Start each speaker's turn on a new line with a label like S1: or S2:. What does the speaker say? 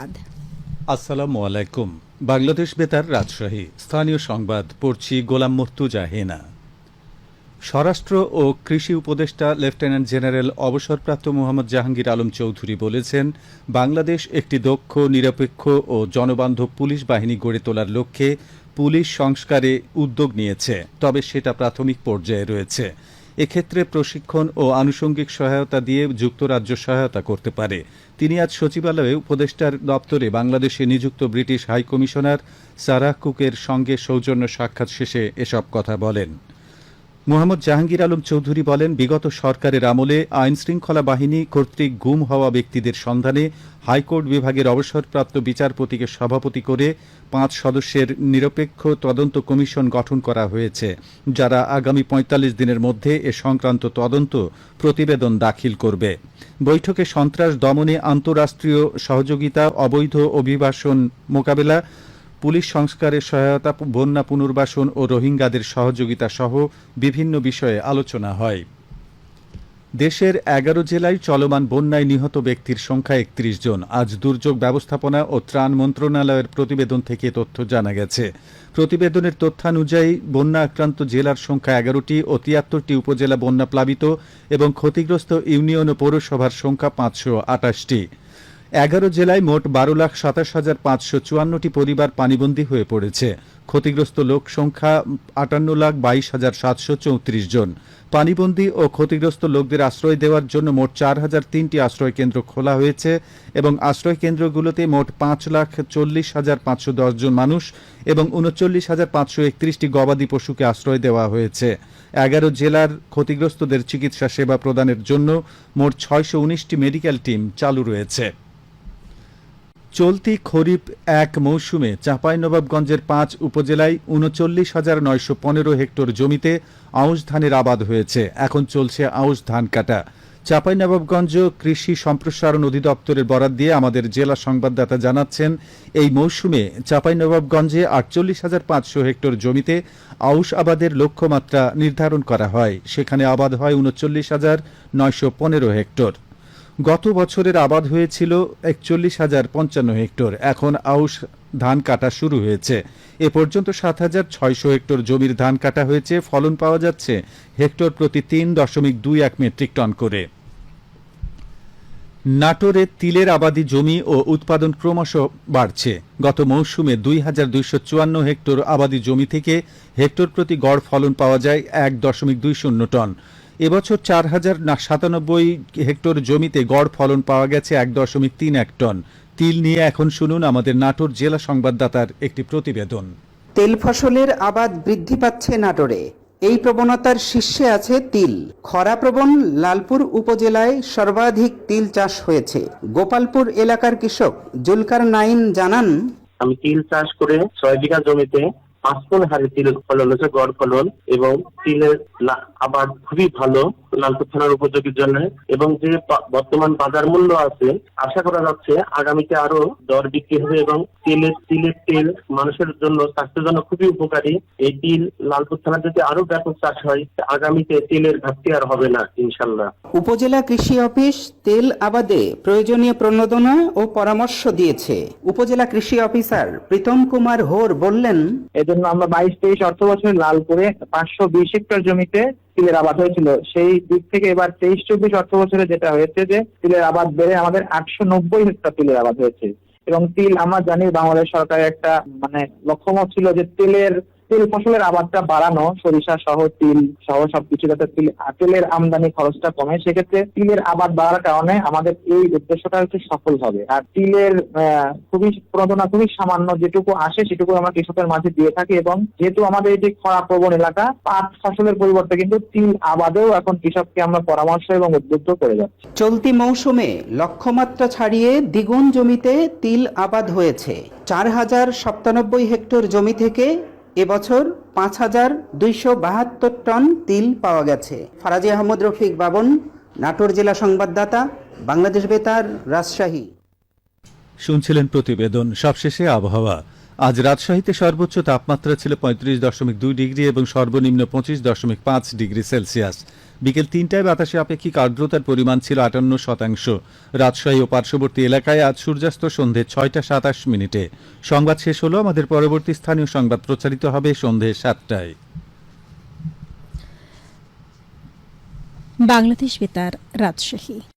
S1: সংবাদ।
S2: আসসালামু আলাইকুম। বাংলাদেশ বেতার রাজশাহী। স্থানীয় সংবাদ পড়ছি গোলাম মর্তুজা হেনা। স্বরাষ্ট্র ও কৃষি উপদেষ্টা লেফটেন্যান্ট জেনারেল অবসরপ্রাপ্ত মোহাম্মদ জাহাঙ্গীর আলম চৌধুরী বলেছেন, বাংলাদেশ একটি দক্ষ, নিরপেক্ষ ও জনবান্ধব পুলিশ বাহিনী গড়ে তোলার লক্ষ্যে পুলিশ সংস্কারে উদ্যোগ নিয়েছে, তবে সেটা প্রাথমিক পর্যায়ে রয়েছে। এক্ষেত্রে প্রশিক্ষণ ও আনুষঙ্গিক সহায়তা দিয়ে যুক্তরাজ্য সহায়তা করতে পারে। তিনি আজ সচিবালয়ে উপদেষ্টার দপ্তরে বাংলাদেশে নিযুক্ত ব্রিটিশ হাইকমিশনার সারাহ কুকের সঙ্গে সৌজন্য সাক্ষাৎ শেষে এসব কথা বলেন। মোহাম্মদ জাহাঙ্গীর আলম চৌধুরী বলেন, বিগত সরকারের আমলে আইন শৃঙ্খলা বাহিনী কর্তৃক গুম হওয়া ব্যক্তিদের সন্ধানে হাইকোর্ট বিভাগের অবসরপ্রাপ্ত বিচারপতিকে সভাপতি করে পাঁচ সদস্যের নিরপেক্ষ তদন্ত কমিশন গঠন করা হয়েছে, যারা আগামী পঁয়তাল্লিশ দিনের মধ্যে এ সংক্রান্ত তদন্ত প্রতিবেদন দাখিল করবে। বৈঠকে সন্ত্রাস দমনে আন্তঃরাষ্ট্রীয় সহযোগিতা, অবৈধ অভিবাসন মোকাবেলা পুলিশ সংস্কারের সহায়তা, বন্যা পুনর্বাসন ও রোহিঙ্গাদের সহযোগিতা সহ বিভিন্ন বিষয়ে আলোচনা হয়। দেশের এগারো জেলায় চলমান বন্যায় নিহত ব্যক্তির সংখ্যা একত্রিশ জন। আজ দুর্যোগ ব্যবস্থাপনা ও ত্রাণ মন্ত্রণালয়ের প্রতিবেদন থেকে তথ্য জানা গেছে। প্রতিবেদনের তথ্যানুযায়ী বন্যা আক্রান্ত জেলার সংখ্যা এগারোটি ও তিয়াত্তরটি উপজেলা বন্যা প্লাবিত এবং ক্ষতিগ্রস্ত ইউনিয়ন ও পৌরসভার সংখ্যা পাঁচশো আটাশটি। এগারো জেলায় মোট বারো লাখ সাতাশ হাজার পাঁচশো চুয়ান্নটি পরিবার পানিবন্দী হয়ে পড়েছে। ক্ষতিগ্রস্ত লোক সংখ্যা আটান্ন লাখ বাইশ হাজার সাতশো চৌত্রিশ জন। পানিবন্দী ও ক্ষতিগ্রস্ত লোকদের আশ্রয় দেওয়ার জন্য মোট চার হাজার তিনটি আশ্রয় কেন্দ্র খোলা হয়েছে এবং আশ্রয় কেন্দ্রগুলোতে মোট পাঁচ লাখ চল্লিশ হাজার পাঁচশো দশ জন মানুষ এবং উনচল্লিশ হাজার পাঁচশো একত্রিশটি গবাদি পশুকে আশ্রয় দেওয়া হয়েছে। এগারো জেলার ক্ষতিগ্রস্তদের চিকিৎসা সেবা প্রদানের জন্য মোট ছয়শো উনিশটি মেডিকেল টিম চালু রয়েছে। চলতি খরিফ এক মৌসুমে চাঁপাইনবাবগঞ্জের পাঁচ উপজেলায় উনচল্লিশ হাজার নয়শো পনেরো হেক্টর জমিতে আউশ ধানের আবাদ হয়েছে। এখন চলছে আউশ ধান কাটা। চাঁপাইনবাবগঞ্জ কৃষি সম্প্রসারণ অধিদপ্তরের বরাদ দিয়ে আমাদের জেলা সংবাদদাতা জানাচ্ছেন, এই মৌসুমে চাঁপাইনবাবগঞ্জে আটচল্লিশ হাজার পাঁচশো হেক্টর জমিতে আউশ আবাদের লক্ষ্যমাত্রা নির্ধারণ করা হয়। সেখানে আবাদ হয় উনচল্লিশ হাজার নয়শো পনেরো হেক্টর। গত বছরের আবাদ হয়েছিল একচল্লিশ হাজার পঞ্চান্ন হেক্টর। এখন আউশ ধান কাটা শুরু হয়েছে। এ পর্যন্ত সাত হাজার ছয়শো হেক্টর জমির ধান কাটা হয়েছে। ফলন পাওয়া যাচ্ছে হেক্টর প্রতি তিন দশমিক দুই এক মেট্রিক টন করে। নাটোরে তিলের আবাদি জমি ও উৎপাদন ক্রমশ বাড়ছে। গত মৌসুমে দুই হাজার দুইশো চুয়ান্ন হেক্টর আবাদি জমি থেকে হেক্টর প্রতি গড় ফলন পাওয়া যায় এক দশমিক দুই শূন্য টন। এবছর চার হাজার সাতানব্বই হেক্টর জমিতে গড় ফলন পাওয়া গেছে এক দশমিক তিন এক টন। তিল নিয়ে এখন শুনুন আমাদের নাটোর জেলা সংবাদদাতার একটি প্রতিবেদন।
S3: তেল ফসলের আবাদ বৃদ্ধি পাচ্ছে নাটোরে। এই প্রবণতার শীর্ষে আছে তিল। খরাপ্রবণ লালপুর উপজেলায় সর্বাধিক তিল চাষ হয়েছে। গোপালপুর এলাকার কৃষক জুলকার নাইন জানান
S4: আমি তিল চাষ করে ছয় বিঘা জমিতে পাঁচ মন হারে তিল ফলন হচ্ছে গড় ফলন এবং তিলের আবাদ খুবই ভালো লালপুর থানার উপযোগীর জন্য এবং যে বর্তমান বাজার মূল্য আছে আশা করা যাচ্ছে আগামীতে আরও দর বিক্রি হবে এবং তেলের তিলের তেল মানুষের জন্য স্বাস্থ্যের জন্য খুবই উপকারী। এই তিল লালপুর থানা যদি আরও ব্যাপক চাষ হয় আগামীতে তেলের ঘাটতি আর হবে না ইনশাল্লাহ।
S3: উপজেলা কৃষি অফিস তেল আবাদে প্রয়োজনীয় প্রণোদনা ও পরামর্শ দিয়েছে। উপজেলা কৃষি অফিসার প্রীতম কুমার হোর বললেন
S5: এজন্য আমরা বাইশ তেইশ অর্থ বছরে লাল করে পাঁচশো বিশ হেক্টর জমিতে তিলের আবাদ হয়েছিল। সেই দিক থেকে এবার তেইশ চব্বিশ অর্থ বছরে যেটা হয়েছে যে, তিলের আবাদ বেড়ে আমাদের আটশো নব্বই হেক্টর তিলের আবাদ হয়েছে। এবং তিল, আমরা জানি বাংলাদেশ সরকারের একটা মানে লক্ষ্যমত ছিল যে, তেলের তেল ফসলের আবাদটা বাড়ানো, সরিষা সহ তিল সহ সবকিছু যাতে তিল- তেলের আমদানি খরচটা কমে, সেক্ষেত্রে তিলের আবাদ বাড়ার কারণে আমাদের এই উদ্দেশ্যটা হচ্ছে সফল হবে। আর তিলের খুবই প্রণোদনা খুবই সামান্য যেটুকু আসে সেটুকু আমরা কৃষকের মাঝে দিয়ে থাকি এবং যেহেতু আমাদের এটি খরা প্রবণ এলাকা, পাট ফসলের পরিবর্তে কিন্তু তিল আবাদেও এখন কৃষককে আমরা পরামর্শ এবং উদ্বুদ্ধ করে যাচ্ছি।
S3: চলতি মৌসুমে লক্ষ্যমাত্রা ছাড়িয়ে দ্বিগুণ জমিতে তিল আবাদ হয়েছে। চার হাজার সাতানব্বই হেক্টর জমি থেকে এবছর পাঁচ হাজার দুইশো বাহাত্তর টন তিল পাওয়া গেছে। ফারাজি আহমদ রফিক বাবন, নাটোর জেলা সংবাদদাতা, বাংলাদেশ বেতার, রাজশাহী।
S2: শুনছিলেন প্রতিবেদন, সবশেষে আবহাওয়া। আজ রাজশাহীতে সর্বোচ্চ তাপমাত্রা ছিল পঁয়ত্রিশ দশমিক দুই ডিগ্রি এবং সর্বনিম্ন পঁচিশ দশমিক পাঁচ ডিগ্রি সেলসিয়াস। বিকেল তিনটায় বাতাসে আপেক্ষিক আর্দ্রতার পরিমাণ ছিল আটান্ন শতাংশ। রাজশাহী ও পার্শ্ববর্তী এলাকায় আজ সূর্যাস্ত সন্ধে ছয়টা সাতাশ মিনিটে। সংবাদ শেষ হলো, আমাদের পরবর্তী স্থানীয় সংবাদ প্রচারিত হবে সন্ধে সাতটায়।
S1: বাংলাদেশ বেতার, রাজশাহী।